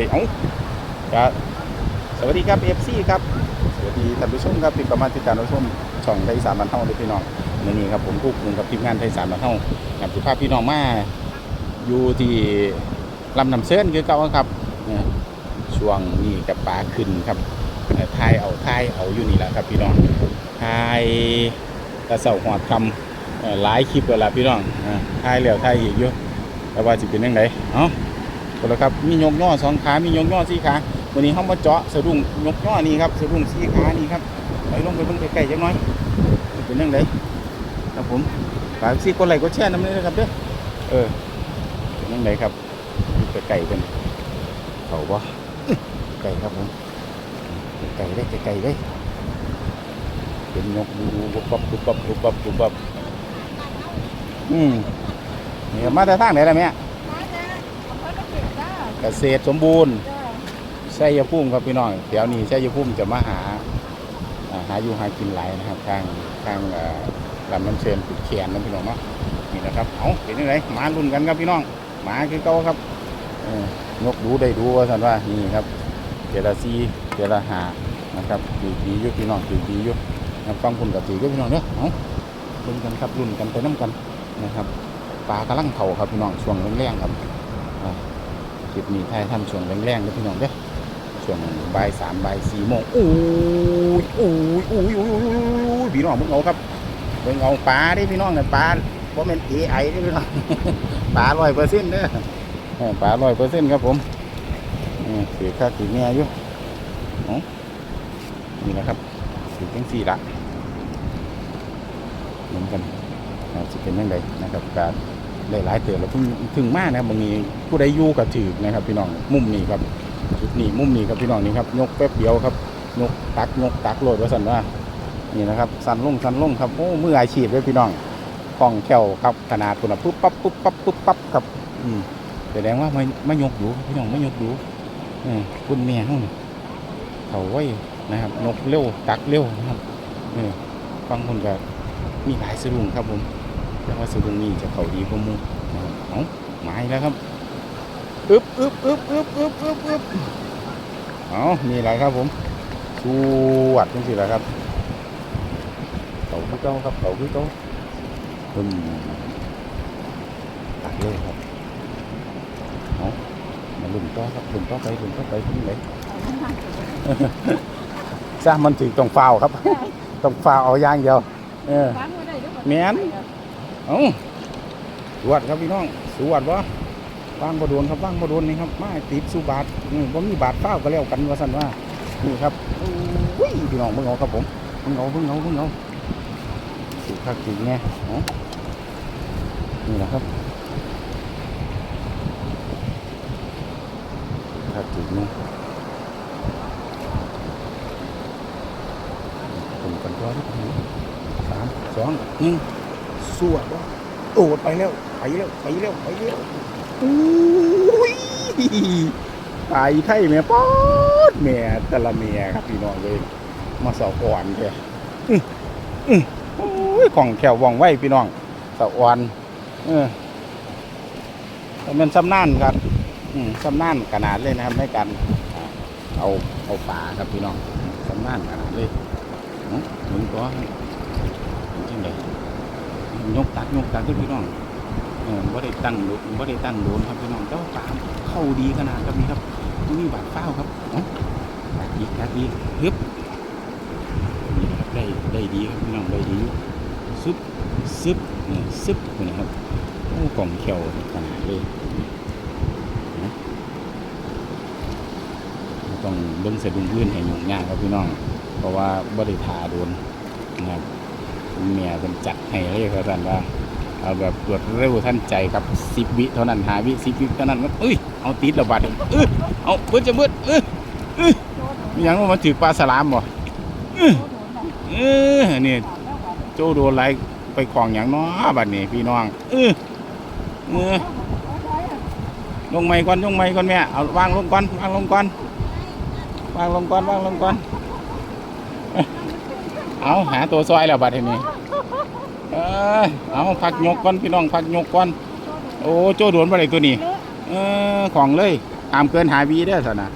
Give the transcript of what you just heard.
อ้ยเอ้าจะสวัสดีครับ FC ครับสวัสดีท่านผู้ชมครับที่กำลังติดตามรับชมช่องไทยสามบันเท่าเลยพี่น้องวันนี้ครับผมทุกคนกับทีมงานไทยสามบันเท่ากับสุภาพพี่น้องมาอยู่ที่ลำน้ำเส้นคือเก่าครับช่วงนี้กับปลาขึ้นครับทายเอาทายเอาอยู่นี่แหละครับพี่น้องทายตะเสาหอดคำหลายคลิปแล้วล่ะพี่น้องทายแล้วทายอีกอยู่แต่ว่าจะเป็นยังไงเอ้า ก็แล้วครับมียกย่อสองขามียกย่อสี่ขาวันนี้เขามาเจาะสะดุ้งยกย่อนี่ครับสะดุ้งสี่ขานี่ครับไปลงไปเบิ่งใกล้ๆจังน้อยเป็นยังไงครับผมฝากซี่กดไลกดแชร์น้ำเลยนะครับเด้อเออเป็นยังไงครับอยู่ใกล้ๆเป็นเขาบ่ไก่ครับผมไก่ได้ไก่ได้เป็นนกดูบุบบับบุบบับบุบบับบุบบับอืมนี่ครับมาแต่ทางไหนล่ะแม่ เกษตรสมบูรณ์จ้าชัยภูมิครับพี่น้องเดี๋ยวนี้ใชัยภูมิจะมาหาหาอยู่หากินหลายนะครับ ทางทางลำน้ำเชิญขุดแขนนะพี่น้องเนาะนี่นะครับเอาเป็นยังไงหมาลุ้นกันครับพี่น้องหมาคือเก่าครับนกดูได้ดูว่าสันว่านี่ครับเจรซีเจรหานะครับดีดียู่พี่น้องดีดียู่นะคฟังคุณกับดีก็พี่น้องเนาะเอาลุ้นกันครับลุ้นกันไปน้ำกันนะครับปลากระลังเข่าครับพี่น้องช่วงแรงๆครับ คลิปนี้ถ่ายทำช่วงแรงๆเด้พี่น้องเด้อช่วงบ่ายสามบ่ายสี่โมงโอ้ยโอ้ยโอ้ยโอ้ยอู้ยพี่น้องมึงเอาครับเบิ่งเอาปลาดิพี่น้องเนี่ยปลาเพราะเป็นเอไอดิพี่น้องปลาร้อยเปอร์เซ็นต์เด้อปลาร้อยเปอร์เซ็นต์ครับผมอืมถือค่าถือแง่อยู่นี่แหละครับถือจังสี่ละเหมือนกันจะเป็นยังไงนะครับการ หลายๆเตือนเราเพิ่งถึงมากนะครับบางทีผู้ใดอยู่กับถือนะครับ พี่น้องมุมนี้ครับจุดนี้มุมนี้ครับพี่น้องนี่ครับยกแป๊บเดียวครับยกตักยกตักโหลดไว้สันว่านี่นะครับสันลงสันลงครับโอ้มืออาชีพเลยพี่น้องคล่องแคล่วครับขนาดคุณปุ๊บปั๊บปุ๊บปั๊บปุ๊บปั๊บครับ อืมแสดงว่าไม่ไม่ยกดูพี่น้องไม่ยกดูเออคุณแม่เขานี่เขาไว้นะครับยกเร็วตักเร็วนะครับเออฟังคนก็มีหลายสรุงครับผม แต่ว่าสรุงนี้จะเขาดีกว่าหมูนะครับเอาหมายแล้วครับอึบอึบอึบอึบอึบอึบอึบเอานี่แหละครับผมสวัดจังสิแหละครับเขาคือเก้าครับเขาคือเก้าอืมตักเลยครับเอามาลุ่มต่อครับลุ่มต่อไปลุ่มต่อไปที่ไหนซะมันถึงต้องฟาวครับ ต้องฟาวเอาอย่างเดียวเออฟังไว้ได้เด้อแม่น เอาสวัดครับพี่น้องสวัดวะว่างบ่โดนครับว่างบ่โดนนี่ครับมาติดสูบาทอืมบ่มีบาทเปล่าก็แล้วกันว่าซั่นว่านี่ครับอุ้ยพี่น้องเบิ่งเอาครับผมเบิ่งเอาเบิ่งเอาเบิ่งเอาสิคักจริงแน่เนาะนี่แหละครับคักจริงนาะผมกันตัวที่สามสองหนึ่ง สวดว่าโอดไปแล้วไปแล้วไปแล้วไปแล้วอุ้ยตายไทยแม่ป๊อดแม่ต่ละแม่ครับพี่น้องเลยมาสาวอ่อนแค่อื้ออื้อโอ้ยของแขวว่องไวพี่น้องสาวอ่อน เออแต่มันซ้ำน่านครับอืมซ้ำน่านขนาดเลยนะครับในการเอาเอาป่าครับพี่น้องซ้ำน่านขนาดเลยเนาะถึงตัว ยกตักยกตักที่พี่น้องเออบ่ได้ตั้งโดนบ่ได้ตั้งโดนครับพี่น้องแต่ว่าปลาเข้าดีขนาดครับนี่ครับนี่บาดเฝ้าครับเนาะบาดอีกบาดอีกฮึบนี่ครับได้ได้ดีครับพี่น้องได้ดีซึบซึบเนี่ยซึบนะครับโอ้กล่องเขียวขนาดเลยนะต้องเบิ่งสะดุ้งอื่นให้ยุ่งยากครับพี่น้อง เพราะว่าบ่ได้ทาโดนนะครับ เมียเป็นจัดให้เลยครับท่านว่าเอาแบบรวดเร็วทันใจครับสิบวิเท่านั้นหาวิสิบวิเท่านั้นครับเอ้ยเอาติดระบาดเอ้ยเอาเบิดจะเบิดเอ้ยเอ้ยยังว่ามันถือปลาสลามบ่เออนี่โจโดนไรไปของอย่างน้อบัดนี้พี่น้องเออเออลงไม้ก่อนลงไม้ก่อนแม่เอาวางลงก่อนวางลงก่อนวางลงก่อนวางลงก่อน เอาหาตัวซอยแล้วบัดนี้เอ้ยเอาพักยกก่อนพี่น้องพักยกก่อนโอ้โจ้โดนมาเลยตัวนี้ เออของเลยตามเกินหาวีได้อสนะ